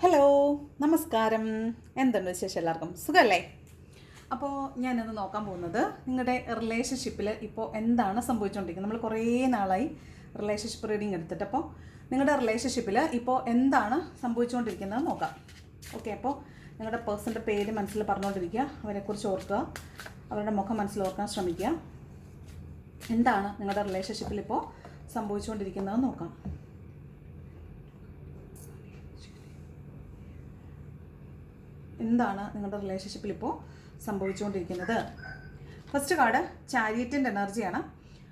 Hello നമസ്കാരം. എന്തുണ്ട് വിശേഷം എല്ലാവർക്കും? സുഖമല്ലേ അപ്പോൾ ഞാനിന്ന് നോക്കാൻ പോകുന്നത് നിങ്ങളുടെ റിലേഷൻഷിപ്പിൽ ഇപ്പോൾ എന്താണ് സംഭവിച്ചുകൊണ്ടിരിക്കുന്നത് നമ്മൾ കുറേ നാളായി റിലേഷൻഷിപ്പ് റീഡിങ് എടുത്തിട്ട്. അപ്പോൾ നിങ്ങളുടെ റിലേഷൻഷിപ്പിൽ ഇപ്പോൾ എന്താണ് സംഭവിച്ചുകൊണ്ടിരിക്കുന്നത് നോക്കാം. ഓക്കെ അപ്പോൾ നിങ്ങളുടെ പേഴ്സന്റെ പേര് മനസ്സിൽ പറഞ്ഞുകൊണ്ടിരിക്കുക അവരെക്കുറിച്ച് ഓർക്കുക. അവരുടെ മുഖം മനസ്സിൽ ഓർക്കാൻ ശ്രമിക്കുക. എന്താണ് നിങ്ങളുടെ റിലേഷൻഷിപ്പിൽ ഇപ്പോൾ സംഭവിച്ചുകൊണ്ടിരിക്കുന്നത് നോക്കാം. എന്താണ് നിങ്ങളുടെ റിലേഷൻഷിപ്പിൽ ഇപ്പോൾ സംഭവിച്ചുകൊണ്ടിരിക്കുന്നത്? ഫസ്റ്റ് കാർഡ് ചാരിയറ്റിന്റെ എനർജിയാണ്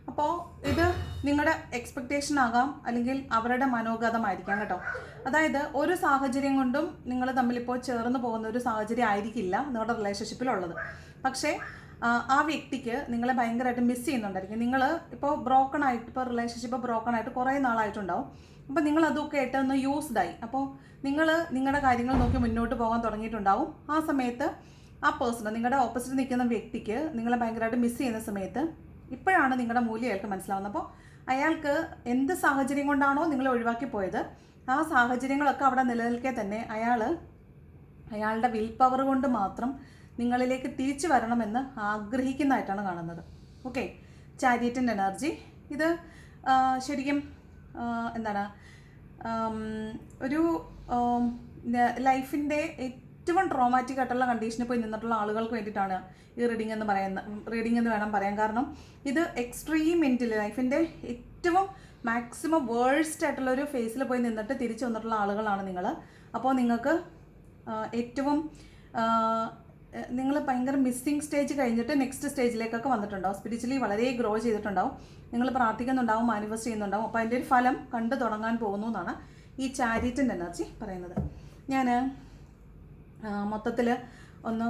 അപ്പോൾ ഇത് നിങ്ങളുടെ എക്സ്പെക്റ്റേഷൻ ആകാം അല്ലെങ്കിൽ അവരുടെ മനോഗതമായിരിക്കാം കേട്ടോ. അതായത് ഒരു സാഹചര്യം കൊണ്ടും നിങ്ങൾ തമ്മിലിപ്പോൾ ചേർന്ന് പോകുന്ന ഒരു സാഹചര്യം ആയിരിക്കില്ല നിങ്ങളുടെ റിലേഷൻഷിപ്പിലുള്ളത് പക്ഷേ ആ, വ്യക്തിക്ക് നിങ്ങളെ ഭയങ്കരമായിട്ട് മിസ് ചെയ്യുന്നുണ്ടായിരിക്കും. നിങ്ങൾ ഇപ്പോൾ ബ്രോക്കൺ ആയിട്ട് ഇപ്പോൾ റിലേഷൻഷിപ്പ് ബ്രോക്കൺ ആയിട്ട് കുറേ നാളായിട്ടുണ്ടാവും. അപ്പോൾ നിങ്ങൾ അതൊക്കെ ആയിട്ട് ഒന്ന് യൂസ്ഡ് ആയി. അപ്പോൾ നിങ്ങൾ നിങ്ങളുടെ കാര്യങ്ങൾ നോക്കി മുന്നോട്ട് പോകാൻ തുടങ്ങിയിട്ടുണ്ടാവും. ആ സമയത്ത് ആ പേഴ്സൺ നിങ്ങളുടെ ഓപ്പോസിറ്റ് നിൽക്കുന്ന വ്യക്തിക്ക് നിങ്ങളെ ഭയങ്കരമായിട്ട് മിസ് ചെയ്യുന്ന സമയത്ത് ഇപ്പോഴാണ് നിങ്ങളുടെ മൂല്യം അയാൾക്ക് മനസ്സിലാവുന്നത്. അപ്പോൾ അയാൾക്ക് എന്ത് സാഹചര്യം കൊണ്ടാണോ നിങ്ങളെ ഒഴിവാക്കി പോയത് ആ സാഹചര്യങ്ങളൊക്കെ അവിടെ നിലനിൽക്കെ തന്നെ അയാൾ അയാളുടെ വിൽ പവർ കൊണ്ട് മാത്രം നിങ്ങളിലേക്ക് തിരിച്ചു വരണമെന്ന് ആഗ്രഹിക്കുന്നതായിട്ടാണ് കാണുന്നത്. ഓക്കെ ചാരിയറ്റിന്റെ എനർജി ഇത് ശരിക്കും എന്താണ്? ഒരു ലൈഫിന്റെ ഏറ്റവും ട്രോമാറ്റിക് ആയിട്ടുള്ള കണ്ടീഷനിൽ പോയി നിന്നിട്ടുള്ള ആളുകൾക്ക് വേണ്ടിയിട്ടാണ് ഈ റീഡിംഗ് എന്ന് പറയുന്ന റീഡിംഗ് എന്ന് വേണം പറയാൻ. കാരണം ഇത് എക്സ്ട്രീം എൻഡിൽ ലൈഫിന്റെ ഏറ്റവും മാക്സിമം വേഴ്സ്റ്റ് ആയിട്ടുള്ള ഒരു ഫേസിൽ പോയി നിന്നിട്ട് തിരിച്ചു വന്നിട്ടുള്ള ആളുകളാണ് നിങ്ങൾ അപ്പോൾ നിങ്ങൾക്ക് ഏറ്റവും നിങ്ങൾ ഭയങ്കര മിസ്സിങ് സ്റ്റേജ് കഴിഞ്ഞിട്ട് നെക്സ്റ്റ് സ്റ്റേജിലേക്കൊക്കെ വന്നിട്ടുണ്ടാവും. സ്പിരിച്വലി വളരെ ഗ്രോ ചെയ്തിട്ടുണ്ടാവും. നിങ്ങൾ പ്രാർത്ഥിക്കുന്നുണ്ടാവും മാനിഫെസ്റ്റ് ചെയ്യുന്നുണ്ടാവും. അപ്പോൾ അതിന്റെ ഒരു ഫലം കണ്ടു തുടങ്ങാൻ പോകുന്നു എന്നാണ് ഈ ചാരിറ്റിന്റെ എനർജി പറയുന്നത്. ഞാൻ മൊത്തത്തിൽ ഒന്ന്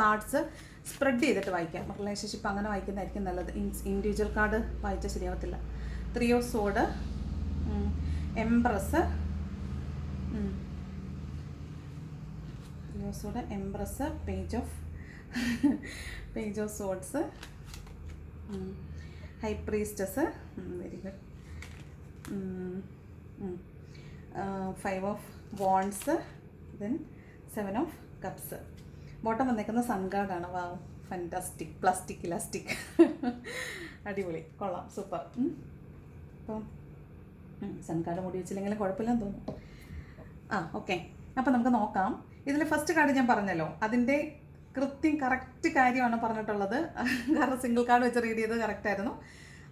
കാർഡ്സ് സ്പ്രെഡ് ചെയ്തിട്ട് വായിക്കാം. റിലേഷൻഷിപ്പ് അങ്ങനെ വായിക്കുന്നതായിരിക്കും നല്ലത്. ഇൻഡിവിജ്വൽ കാർഡ് വായിച്ചാൽ ശരിയാവത്തില്ല. Three of sword embrace three of swords embrace page of page of swords high priestess very good five of wands then seven of cups bottom വന്നേക്കുന്ന സൺഗാർഡാണ് വാ ഫാന്റാസ്റ്റിക് പ്ലാസ്റ്റിക് ഇലാസ്റ്റിക് അടിപൊളി. കൊള്ളാം. Super അപ്പം സൺഗാർഡ് മുടി വെച്ചില്ലെങ്കിലും കുഴപ്പമില്ലെന്ന് തോന്നുന്നു. ആ ഓക്കെ അപ്പം നമുക്ക് നോക്കാം. ഇതിൽ ഫസ്റ്റ് കാർഡ് ഞാൻ പറഞ്ഞല്ലോ. അതിന്റെ കൃത്യം കറക്റ്റ് കാര്യമാണ് പറഞ്ഞിട്ടുള്ളത്. കാരണം സിംഗിൾ കാർഡ് വെച്ച് റീഡ് ചെയ്തത് കറക്റ്റ് ആയിരുന്നു.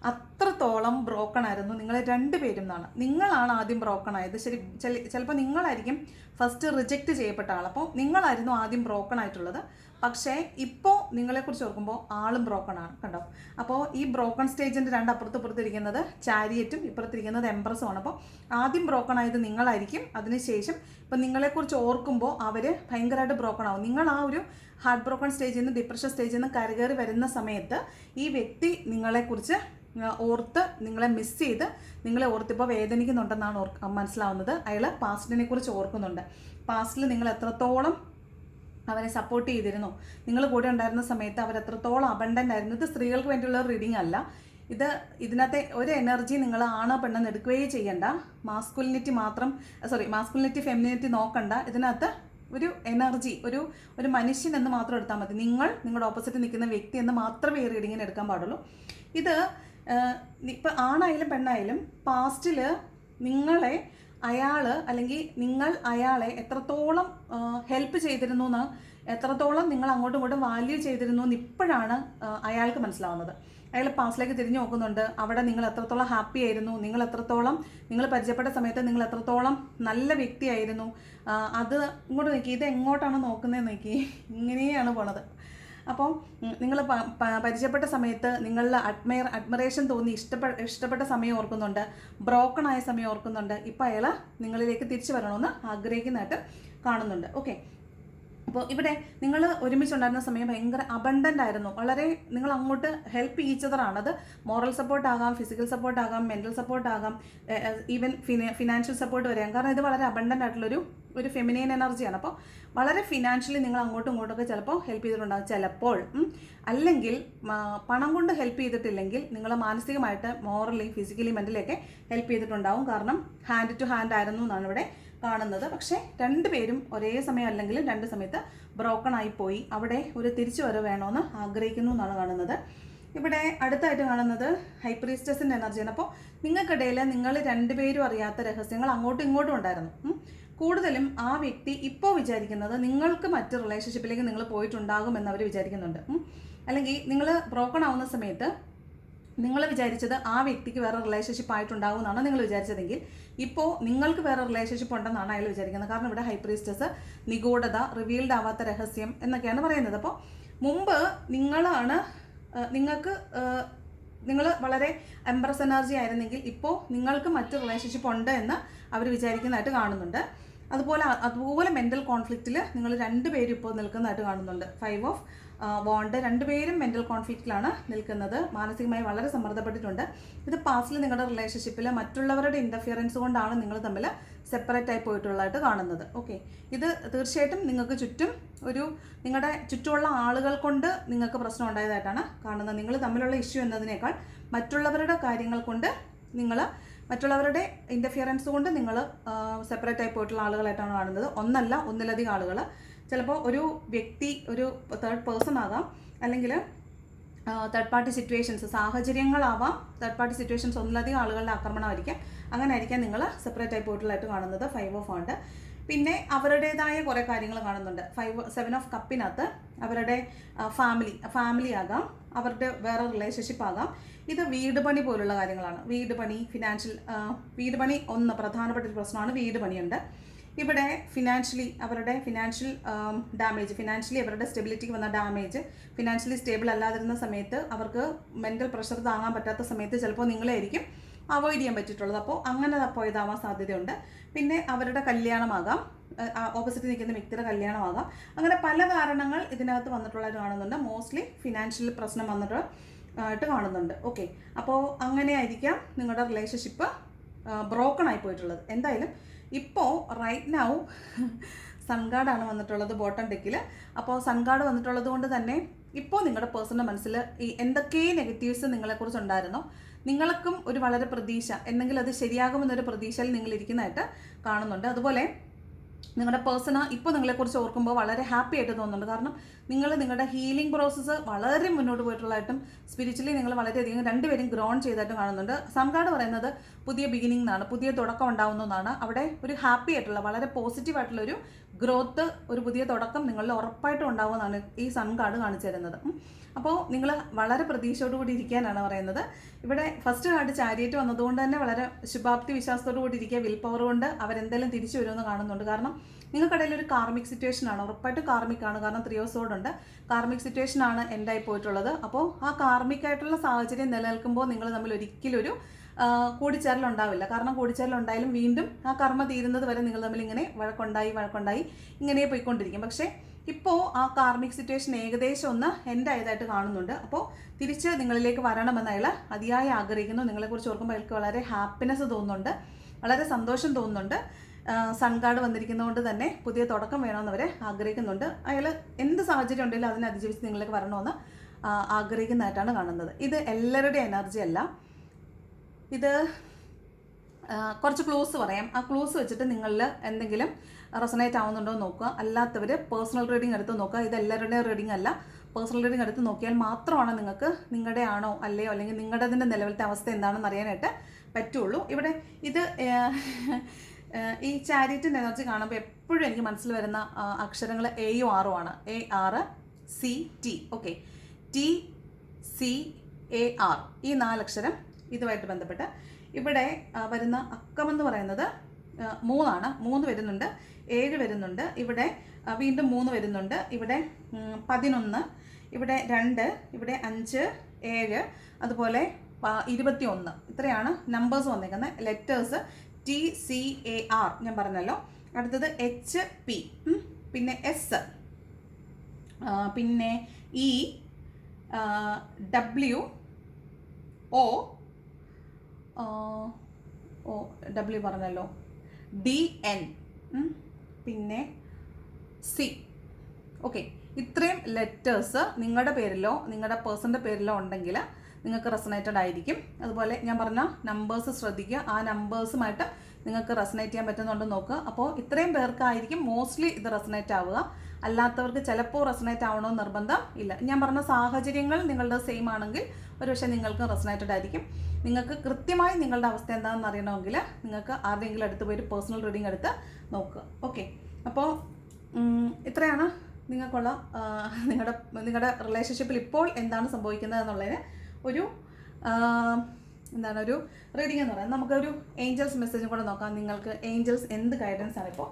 അത്രത്തോളം ബ്രോക്കൺ ആയിരുന്നു. നിങ്ങൾ രണ്ടുപേരും എന്നാണ് നിങ്ങളാണ് ആദ്യം ബ്രോക്കൺ ആയത്. ശരി ചിലപ്പോൾ നിങ്ങളായിരിക്കും ഫസ്റ്റ് റിജക്റ്റ് ചെയ്യപ്പെട്ട ആൾ അപ്പോൾ നിങ്ങളായിരുന്നു ആദ്യം ബ്രോക്കൺ ആയിട്ടുള്ളത്. പക്ഷേ ഇപ്പോൾ നിങ്ങളെക്കുറിച്ച് ഓർക്കുമ്പോൾ ആളും ബ്രോക്കൺ ആണ് കണ്ടോ? അപ്പോൾ ഈ ബ്രോക്കൺ സ്റ്റേജിന്റെ രണ്ട് അപ്പുറത്ത് ഇപ്പുറത്തിരിക്കുന്നത് ചാരിയറ്റും ഇപ്പുറത്തിരിക്കുന്നത് എംബ്രസുമാണ് അപ്പോൾ ആദ്യം ബ്രോക്കൺ ആയത് നിങ്ങളായിരിക്കും. അതിനുശേഷം ഇപ്പം നിങ്ങളെക്കുറിച്ച് ഓർക്കുമ്പോൾ അവർ ഭയങ്കരമായിട്ട് ബ്രോക്കൺ ആവും. നിങ്ങൾ ആ ഒരു ഹാർട്ട് ബ്രോക്കൺ സ്റ്റേജിൽ നിന്ന് ഡിപ്രഷൻ സ്റ്റേജിൽ നിന്ന് കരകയറി വരുന്ന സമയത്ത് ഈ വ്യക്തി നിങ്ങളെക്കുറിച്ച് ഓർത്ത് നിങ്ങളെ മിസ് ചെയ്ത് നിങ്ങളെ ഓർത്തിപ്പോൾ വേദനിക്കുന്നുണ്ടെന്നാണ് ഓർ മനസ്സിലാവുന്നത്. അയാൾ പാസ്റ്റിനെ കുറിച്ച് ഓർക്കുന്നുണ്ട്. പാസ്റ്റിൽ നിങ്ങൾ എത്രത്തോളം അവരെ സപ്പോർട്ട് ചെയ്തിരുന്നു. നിങ്ങൾ കൂടെ ഉണ്ടായിരുന്ന സമയത്ത് അവർ എത്രത്തോളം അബണ്ടന്റ് ആയിരുന്നു. ഇത് സ്ത്രീകൾക്ക് വേണ്ടിയുള്ള റീഡിംഗ് അല്ല. ഇത് ഇതിനകത്തെ ഒരു എനർജി നിങ്ങൾ ആണോ പെണ്ണെന്ന് എടുക്കുകയേ ചെയ്യണ്ട. മാസ്കുലിനിറ്റി മാത്രം സോറി മാസ്കുലിനിറ്റി ഫെമിനിറ്റി നോക്കണ്ട. ഇതിനകത്ത് ഒരു എനർജി ഒരു ഒരു മനുഷ്യൻ എന്ന് മാത്രം എടുത്താൽ മതി. നിങ്ങൾ നിങ്ങളുടെ ഓപ്പോസിറ്റ് നിൽക്കുന്ന വ്യക്തി എന്ന് മാത്രമേ ഈ റീഡിങ്ങിന് എടുക്കാൻ പാടുള്ളൂ. ഇത് ഇപ്പം ആണായാലും പെണ്ണായാലും പാസ്റ്റിൽ നിങ്ങളെ അയാൾ അല്ലെങ്കിൽ നിങ്ങൾ അയാളെ എത്രത്തോളം ഹെൽപ്പ് ചെയ്തിരുന്നു എന്ന് എത്രത്തോളം നിങ്ങൾ അങ്ങോട്ടും ഇങ്ങോട്ടും വാല്യൂ ചെയ്തിരുന്നു എന്ന് ഇപ്പോഴാണ് അയാൾക്ക് മനസ്സിലാവുന്നത്. അയാൾ പാസ്റ്റിലേക്ക് തിരിഞ്ഞു നോക്കുന്നുണ്ട്. അവിടെ നിങ്ങൾ എത്രത്തോളം ഹാപ്പി ആയിരുന്നു? നിങ്ങൾ എത്രത്തോളം നിങ്ങൾ പരിചയപ്പെട്ട സമയത്ത് നിങ്ങൾ എത്രത്തോളം നല്ല വ്യക്തിയായിരുന്നു അത് ഇങ്ങോട്ട് നോക്കി ഇത് എങ്ങോട്ടാണ് നോക്കുന്നത് നോക്കി ഇങ്ങനെയാണ് പോണത്. അപ്പോൾ നിങ്ങൾ പരിചയപ്പെട്ട സമയത്ത് നിങ്ങളിൽ അഡ്മയർ അഡ്മറേഷൻ തോന്നി ഇഷ്ടപ്പെട്ട ഇഷ്ടപ്പെട്ട സമയം ഓർക്കുന്നുണ്ട് ബ്രോക്കൺ ആയ സമയം ഓർക്കുന്നുണ്ട് ഇപ്പോൾ അയാൾ നിങ്ങളിലേക്ക് തിരിച്ചു വരണമെന്ന് ആഗ്രഹിക്കുന്നതായിട്ട് കാണുന്നുണ്ട്. ഓക്കെ അപ്പോൾ ഇവിടെ നിങ്ങൾ ഒരുമിച്ചുണ്ടായിരുന്ന സമയം ഭയങ്കര അബണ്ടന്റ് ആയിരുന്നു. വളരെ നിങ്ങൾ അങ്ങോട്ട് ഹെൽപ്പ് ഈച്ചതറാണ് അത് മോറൽ സപ്പോർട്ട് ആകാം ഫിസിക്കൽ സപ്പോർട്ട് ആകാം മെന്റൽ സപ്പോർട്ട് ആകാം ഈവൻ ഫിനാൻഷ്യൽ സപ്പോർട്ട് വരാം കാരണം ഇത് വളരെ അബണ്ടന്റ് ആയിട്ടുള്ളൊരു ഒരു ഫെമിനൈൻ എനർജിയാണ് അപ്പോൾ വളരെ ഫിനാൻഷ്യലി നിങ്ങൾ അങ്ങോട്ടും ഇങ്ങോട്ടൊക്കെ ചിലപ്പോൾ ഹെൽപ്പ് ചെയ്തിട്ടുണ്ടാകും. ചിലപ്പോൾ അല്ലെങ്കിൽ പണം കൊണ്ട് ഹെൽപ്പ് ചെയ്തിട്ടില്ലെങ്കിൽ നിങ്ങൾ മാനസികമായിട്ട് മോറലി ഫിസിക്കലി മെന്റലി ഒക്കെ ഹെൽപ്പ് ചെയ്തിട്ടുണ്ടാവും. കാരണം ഹാൻഡ് ടു ഹാൻഡ് ആയിരുന്നു എന്നാണ് ഇവിടെ കാണുന്നത്. പക്ഷേ രണ്ടുപേരും ഒരേ സമയം അല്ലെങ്കിൽ രണ്ട് സമയത്ത് ബ്രോക്കൺ ആയി പോയി. അവിടെ ഒരു തിരിച്ചു വരവ് വേണമെന്ന് ആഗ്രഹിക്കുന്നു എന്നാണ് കാണുന്നത്. ഇവിടെ അടുത്തായിട്ട് കാണുന്നത് ഹൈപ്രീസ്റ്റസിന്റെ എനർജിയാണ് അപ്പോൾ നിങ്ങൾക്കിടയിൽ നിങ്ങൾ രണ്ടുപേരും അറിയാത്ത രഹസ്യങ്ങൾ അങ്ങോട്ടും ഇങ്ങോട്ടും ഉണ്ടായിരുന്നു. കൂടുതലും ആ വ്യക്തി ഇപ്പോൾ വിചാരിക്കുന്നത് നിങ്ങൾക്ക് മറ്റ് റിലേഷൻഷിപ്പിലേക്ക് നിങ്ങൾ പോയിട്ടുണ്ടാകുമെന്ന് അവർ വിചാരിക്കുന്നുണ്ട്. അല്ലെങ്കിൽ നിങ്ങൾ ബ്രോക്കൺ ആവുന്ന സമയത്ത് നിങ്ങൾ വിചാരിച്ചത് ആ വ്യക്തിക്ക് വേറെ റിലേഷൻഷിപ്പ് ആയിട്ടുണ്ടാവും എന്നാണ് നിങ്ങൾ വിചാരിച്ചതെങ്കിൽ ഇപ്പോൾ നിങ്ങൾക്ക് വേറെ റിലേഷൻഷിപ്പ് ഉണ്ടെന്നാണ് അയാൾ വിചാരിക്കുന്നത്. കാരണം ഇവിടെ ഹൈപ്രീസ്റ്റസ് നിഗൂഢത റിവീൽഡ് ആവാത്ത രഹസ്യം എന്നൊക്കെയാണ് പറയുന്നത്. അപ്പോൾ മുമ്പ് നിങ്ങളാണ് നിങ്ങൾക്ക് നിങ്ങൾ വളരെ എംബ്രസ് എനർജി ആയിരുന്നെങ്കിൽ ഇപ്പോൾ നിങ്ങൾക്ക് മറ്റ് റിലേഷൻഷിപ്പ് ഉണ്ട് എന്ന് അവർ വിചാരിക്കുന്നതായിട്ട് കാണുന്നുണ്ട്. അതുപോലെ അതുപോലെ മെന്റൽ കോൺഫ്ലിക്റ്റിൽ നിങ്ങൾ രണ്ടുപേരും ഇപ്പോൾ നിൽക്കുന്നതായിട്ട് കാണുന്നുണ്ട്. ഫൈവ് ഓഫ് വോണ്ട് രണ്ടുപേരും മെന്റൽ കോൺഫ്ലിക്റ്റിലാണ് നിൽക്കുന്നത്. മാനസികമായി വളരെ സമ്മർദ്ദപ്പെട്ടിട്ടുണ്ട്. ഇത് പാസ്റ്റിൽ നിങ്ങളുടെ റിലേഷൻഷിപ്പിൽ മറ്റുള്ളവരുടെ ഇന്റർഫിയറൻസ് കൊണ്ടാണ് നിങ്ങൾ തമ്മിൽ സെപ്പറേറ്റ് ആയി പോയിട്ടുള്ളതായിട്ട് കാണുന്നത്. ഓക്കെ ഇത് തീർച്ചയായിട്ടും നിങ്ങൾക്ക് ചുറ്റും ഒരു നിങ്ങളുടെ ചുറ്റുമുള്ള ആളുകൾ കൊണ്ട് നിങ്ങൾക്ക് പ്രശ്നം ഉണ്ടായതായിട്ടാണ് കാണുന്നത്. നിങ്ങൾ തമ്മിലുള്ള ഇഷ്യൂ എന്നതിനേക്കാൾ മറ്റുള്ളവരുടെ കാര്യങ്ങൾ കൊണ്ട് നിങ്ങൾ മറ്റുള്ളവരുടെ ഇന്റർഫിയറൻസ് കൊണ്ട് നിങ്ങൾ സെപ്പറേറ്റ് ആയി പോയിട്ടുള്ള ആളുകളായിട്ടാണ് കാണുന്നത്. ഒന്നല്ല ഒന്നിലധികം ആളുകൾ ചിലപ്പോൾ ഒരു വ്യക്തി ഒരു തേർഡ് പേഴ്സൺ ആകാം. അല്ലെങ്കിൽ തേർഡ് പാർട്ടി സിറ്റുവേഷൻസ് സാഹചര്യങ്ങളാവാം. തേർഡ് പാർട്ടി സിറ്റുവേഷൻസ് ഒന്നിലധികം ആളുകളുടെ ആക്രമണമായിരിക്കാം. അങ്ങനെ ആയിരിക്കാം നിങ്ങൾ സെപ്പറേറ്റ് ആയി പോയിട്ടുള്ളതായിട്ട് കാണുന്നത് ഫൈവ് ഓഫ് ആണ് പിന്നെ അവരുടേതായ കുറേ കാര്യങ്ങൾ കാണുന്നുണ്ട്. ഫൈവ് സെവൻ ഓഫ് കപ്പിനകത്ത് അവരുടെ ഫാമിലി ഫാമിലി ആകാം. അവരുടെ വേറെ റിലേഷൻഷിപ്പ് ആകാം. ഇത് വീട് പണി പോലുള്ള കാര്യങ്ങളാണ്. വീട് പണി ഫിനാൻഷ്യൽ വീട് പണി ഒന്ന് പ്രധാനപ്പെട്ട ഒരു പ്രശ്നമാണ്. വീട് പണിയുണ്ട് ഇവിടെ ഫിനാൻഷ്യലി അവരുടെ ഫിനാൻഷ്യൽ ഡാമേജ് ഫിനാൻഷ്യലി അവരുടെ സ്റ്റെബിലിറ്റിക്ക് വന്ന ഡാമേജ് ഫിനാൻഷ്യലി സ്റ്റേബിൾ അല്ലാതിരുന്ന സമയത്ത് അവർക്ക് മെന്റൽ പ്രഷർ താങ്ങാൻ പറ്റാത്ത സമയത്ത് ചിലപ്പോൾ നിങ്ങളായിരിക്കും അവോയ്ഡ് ചെയ്യാൻ പറ്റിയിട്ടുള്ളത്. അപ്പോൾ അങ്ങനെ പോയതാവാൻ സാധ്യതയുണ്ട്. പിന്നെ അവരുടെ കല്യാണമാകാം. ഓപ്പോസിറ്റ് നിൽക്കുന്ന വ്യക്തിയുടെ കല്യാണമാകാം. അങ്ങനെ പല കാരണങ്ങൾ ഇതിനകത്ത് വന്നിട്ടുള്ളവർ കാണുന്നുണ്ട്. മോസ്റ്റ്ലി ഫിനാൻഷ്യൽ പ്രശ്നം വന്നിട്ട് ആയിട്ട് കാണുന്നുണ്ട്. ഓക്കെ അപ്പോൾ അങ്ങനെ ആയിരിക്കാം നിങ്ങളുടെ റിലേഷൻഷിപ്പ് ബ്രോക്കൺ ആയി പോയിട്ടുള്ളത്. എന്തായാലും ഇപ്പോൾ റൈറ്റ് നൗ സൺഗാർഡാണ് വന്നിട്ടുള്ളത് ബോട്ടം ഡെക്കിൽ അപ്പോൾ സൺഗാർഡ് വന്നിട്ടുള്ളത് കൊണ്ട് തന്നെ ഇപ്പോൾ നിങ്ങളുടെ പേഴ്സണിന്റെ മനസ്സിൽ ഈ എന്തൊക്കെ നെഗറ്റീവ്സ് നിങ്ങളെക്കുറിച്ച് ഉണ്ടായിരുന്നോ? നിങ്ങൾക്കും ഒരു വളരെ പ്രതീക്ഷ എന്തെങ്കിലും അത് ശരിയാകുമെന്നൊരു പ്രതീക്ഷയിൽ നിങ്ങൾ ഇരിക്കുന്നതായിട്ട് കാണുന്നുണ്ട്. അതുപോലെ നിങ്ങളുടെ പേഴ്സണ ഇപ്പോൾ നിങ്ങളെക്കുറിച്ച് ഓർക്കുമ്പോൾ വളരെ ഹാപ്പി ആയിട്ട് തോന്നുന്നുണ്ട്. കാരണം നിങ്ങൾ നിങ്ങളുടെ ഹീലിംഗ് പ്രോസസ്സ് വളരെ മുന്നോട്ട് പോയിട്ടുള്ളതായിട്ടും സ്പിരിച്വലി നിങ്ങൾ വളരെയധികം രണ്ടുപേരും ഗ്രോൺ ചെയ്തായിട്ടും കാണുന്നുണ്ട്. സംഘാട് പറയുന്നത് പുതിയ ബിഗിനിങ് എന്നാണ് പുതിയ തുടക്കം ഉണ്ടാവുന്നതാണ് അവിടെ ഒരു ഹാപ്പി ആയിട്ടുള്ള വളരെ പോസിറ്റീവ് ആയിട്ടുള്ള ഒരു ഗ്രോത്ത് ഒരു പുതിയ തുടക്കം നിങ്ങളിൽ ഉറപ്പായിട്ടും ഉണ്ടാവുമെന്നാണ് ഈ സൺ കാർഡ് കാണിച്ചു തരുന്നത്. അപ്പോൾ നിങ്ങൾ വളരെ പ്രതീക്ഷയോടുകൂടി ഇരിക്കാനാണ് പറയുന്നത്. ഇവിടെ ഫസ്റ്റ് കാർഡ് ചാരിയേറ്റ് വന്നതുകൊണ്ട് തന്നെ വളരെ ശുഭാപ്തി വിശ്വാസത്തോടു കൂടി ഇരിക്കുക വിൽ പവർ കൊണ്ട് അവരെന്തായാലും തിരിച്ചു വരുമെന്ന് കാണുന്നുണ്ട്. കാരണം നിങ്ങൾക്കിടയിൽ ഒരു കാർമിക് സിറ്റുവേഷൻ ആണ് ഉറപ്പായിട്ട് കാർമിക് ആണ്. കാരണം ത്രീ ഉണ്ട്. കാർമിക് സിറ്റുവേഷൻ ആണ് എൻഡായി പോയിട്ടുള്ളത്. അപ്പോൾ ആ കാർമിക് ആയിട്ടുള്ള സാഹചര്യം നിലനിൽക്കുമ്പോൾ നിങ്ങൾ തമ്മിൽ ഒരിക്കലും ആ, കാരണം കൂടിച്ചേരലുണ്ടായാലും വീണ്ടും ആ കർമ്മ തീരുന്നത് വരെ നിങ്ങൾ തമ്മിൽ ഇങ്ങനെ വഴക്കുണ്ടായി വഴക്കുണ്ടായി ഇങ്ങനെ പോയിക്കൊണ്ടിരിക്കും. പക്ഷേ ഇപ്പോൾ ആ കാർമിക് സിറ്റുവേഷൻ ഏകദേശം ഒന്ന് എന്റെ ആയതായിട്ട് കാണുന്നുണ്ട്. അപ്പോൾ തിരിച്ച് നിങ്ങളിലേക്ക് വരണമെന്ന് അയാൾ അതിയായി ആഗ്രഹിക്കുന്നു. നിങ്ങളെക്കുറിച്ച് ഓർക്കുമ്പോൾ അയാൾക്ക് വളരെ ഹാപ്പിനെസ് തോന്നുന്നുണ്ട്. വളരെ സന്തോഷം തോന്നുന്നുണ്ട്. സൺകാർഡ് വന്നിരിക്കുന്നതുകൊണ്ട് തന്നെ പുതിയ തുടക്കം വേണമെന്ന് ആഗ്രഹിക്കുന്നുണ്ട്. അയാൾ എന്ത് സാഹചര്യം ഉണ്ടെങ്കിലും അതിനെ അതിജീവിച്ച് നിങ്ങളിലേക്ക് വരണമെന്ന് ആഗ്രഹിക്കുന്നതായിട്ടാണ് കാണുന്നത്. ഇത് എല്ലാവരുടെയും എനർജി അല്ല. ഇത് കുറച്ച് ക്ലൂസ് പറയാം. ആ ക്ലൂസ് വെച്ചിട്ട് നിങ്ങളിൽ എന്തെങ്കിലും റെസനേറ്റ് ആവുന്നുണ്ടോ നോക്കുക. അല്ലാത്തവർ പേഴ്സണൽ റീഡിംഗ് എടുത്ത് നോക്കുക. ഇത് എല്ലാവരുടെയും റീഡിംഗ് അല്ല. പേഴ്സണൽ റീഡിംഗ് എടുത്ത് നോക്കിയാൽ മാത്രമാണ് നിങ്ങൾക്ക് നിങ്ങളുടെ ആണോ അല്ലയോ അല്ലെങ്കിൽ നിങ്ങളുടേതിന്റെ നിലവിലത്തെ അവസ്ഥ എന്താണെന്ന് അറിയാനായിട്ട് പറ്റുള്ളൂ. ഇവിടെ ഇത് ഈ ചാരിറ്റിന്റെ എനർജി കാണുമ്പോൾ എപ്പോഴും എനിക്ക് മനസ്സിൽ വരുന്ന അക്ഷരങ്ങൾ എയും ആറും ആണ്. A R C T okay T C A R ഈ നാലക്ഷരം ഇതുമായിട്ട് ബന്ധപ്പെട്ട്. ഇവിടെ വരുന്ന അക്കം എന്ന് പറയുന്നത് മൂന്നാണ്. മൂന്ന് വരുന്നുണ്ട് ഏഴ് വരുന്നുണ്ട്. ഇവിടെ വീണ്ടും മൂന്ന് വരുന്നുണ്ട്. ഇവിടെ പതിനൊന്ന് ഇവിടെ രണ്ട് ഇവിടെ അഞ്ച് ഏഴ് അതുപോലെ ഇരുപത്തി ഒന്ന് ഇത്രയാണ് നമ്പേഴ്സ് വന്നേക്കുന്നത് letters T C A R ഞാൻ പറഞ്ഞല്ലോ. അടുത്തത് എച്ച് പി പിന്നെ എസ് പിന്നെ E W O O W പറഞ്ഞല്ലോ. ഡി എൻ പിന്നെ സി ഓക്കെ ഇത്രയും ലെറ്റേഴ്സ് നിങ്ങളുടെ പേരിലോ നിങ്ങളുടെ പേഴ്സന്റെ പേരിലോ ഉണ്ടെങ്കിൽ നിങ്ങൾക്ക് റെസനേറ്റഡ് ആയിരിക്കും. അതുപോലെ ഞാൻ പറഞ്ഞ നമ്പേഴ്സ് ശ്രദ്ധിക്കുക. ആ നമ്പേഴ്സുമായിട്ട് നിങ്ങൾക്ക് റെസനേറ്റ് ചെയ്യാൻ പറ്റുന്നുണ്ടോ നോക്കുക. അപ്പോൾ ഇത്രയും പേർക്കായിരിക്കും മോസ്റ്റ്ലി ഇത് റെസനേറ്റ് ആവുക. അല്ലാത്തവർക്ക് ചിലപ്പോൾ റെസനേറ്റ് ആവണോ നിർബന്ധം ഇല്ല. ഞാൻ പറഞ്ഞ സാഹചര്യങ്ങൾ നിങ്ങളുടെ സെയിം ആണെങ്കിൽ ഒരുപക്ഷെ നിങ്ങൾക്ക് റെസനേറ്റഡ് ആയിരിക്കും. നിങ്ങൾക്ക് കൃത്യമായി നിങ്ങളുടെ അവസ്ഥ എന്താണെന്ന് അറിയണമെങ്കിൽ നിങ്ങൾക്ക് ആരുടെയെങ്കിലും അടുത്ത് പോയിട്ട് പേഴ്സണൽ റീഡിംഗ് എടുത്ത് നോക്കുക. ഓക്കെ അപ്പോൾ ഇത്രയാണ് നിങ്ങൾക്കുള്ള നിങ്ങളുടെ നിങ്ങളുടെ റിലേഷൻഷിപ്പിൽ ഇപ്പോൾ എന്താണ് സംഭവിക്കുന്നത് എന്നുള്ളതിന് ഒരു എന്താണ് ഒരു റീഡിംഗ് എന്ന് പറയുന്നത്. നമുക്കൊരു ഏഞ്ചൽസ് മെസ്സേജും കൂടെ നോക്കാം. നിങ്ങൾക്ക് ഏഞ്ചൽസ് എന്ത് ഗൈഡൻസ് ആണ് ഇപ്പോൾ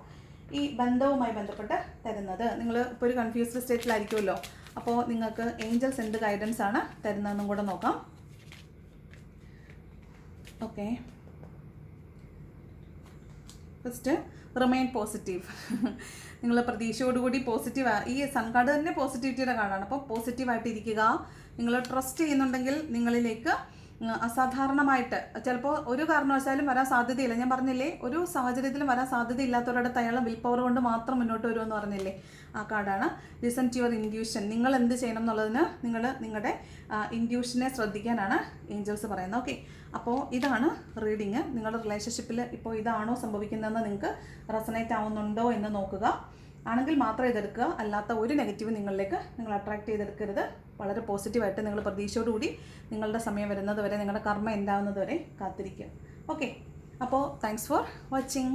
ഈ ബന്ധവുമായി ബന്ധപ്പെട്ട് തരുന്നത്? നിങ്ങൾ ഇപ്പോൾ ഒരു കൺഫ്യൂസ്ഡ് സ്റ്റേറ്റിലായിരിക്കുമല്ലോ അപ്പോൾ നിങ്ങൾക്ക് ഏഞ്ചൽസ് എന്ത് ഗൈഡൻസ് ആണ് തരുന്നതെന്നും കൂടെ നോക്കാം. ഓക്കെ ഫസ്റ്റ് റിമൈൻ പോസിറ്റീവ് നിങ്ങൾ പ്രതീക്ഷയോടുകൂടി പോസിറ്റീവ് ഈ സൺ കാർഡ് തന്നെ പോസിറ്റിവിറ്റിയുടെ കാർഡാണ് അപ്പോൾ പോസിറ്റീവായിട്ട് ഇരിക്കുക നിങ്ങൾ ട്രസ്റ്റ് ചെയ്യുന്നുണ്ടെങ്കിൽ നിങ്ങളിലേക്ക് അസാധാരണമായിട്ട്. ചിലപ്പോൾ ഒരു കാരണവശാലും വരാൻ സാധ്യതയില്ല. ഞാൻ പറഞ്ഞില്ലേ ഒരു സാഹചര്യത്തിലും വരാൻ സാധ്യതയില്ലാത്തവരുടെ അയാളെ വിൽ പവർ കൊണ്ട് മാത്രം മുന്നോട്ട് വരുമെന്ന് പറഞ്ഞില്ലേ ആ കാർഡാണ്. ലിസൺ ടു യുവർ ഇൻഡ്യൂഷൻ നിങ്ങൾ എന്ത് ചെയ്യണം എന്നുള്ളതിന് നിങ്ങൾ നിങ്ങളുടെ ഇൻഡ്യൂഷനെ ശ്രദ്ധിക്കാനാണ് ഏഞ്ചൽസ് പറയുന്നത്. ഓക്കെ അപ്പോൾ ഇതാണ് റീഡിങ് നിങ്ങളുടെ റിലേഷൻഷിപ്പിൽ ഇപ്പോൾ ഇതാണോ സംഭവിക്കുന്നതെന്ന് നിങ്ങൾക്ക് റെസനേറ്റ് ആവുന്നുണ്ടോ എന്ന് നോക്കുക. ആണെങ്കിൽ മാത്രം ഇതെടുക്കുക. അല്ലാത്ത ഒരു നെഗറ്റീവ് നിങ്ങളിലേക്ക് നിങ്ങൾ അട്രാക്ട് ചെയ്തെടുക്കരുത്. വളരെ പോസിറ്റീവായിട്ട് നിങ്ങൾ പ്രതീക്ഷയോടുകൂടി നിങ്ങളുടെ സമയം വരുന്നത് വരെ നിങ്ങളുടെ കർമ്മ എന്താവുന്നത് വരെ കാത്തിരിക്കുക. ഓക്കെ അപ്പോൾ താങ്ക്സ് ഫോർ വാച്ചിങ്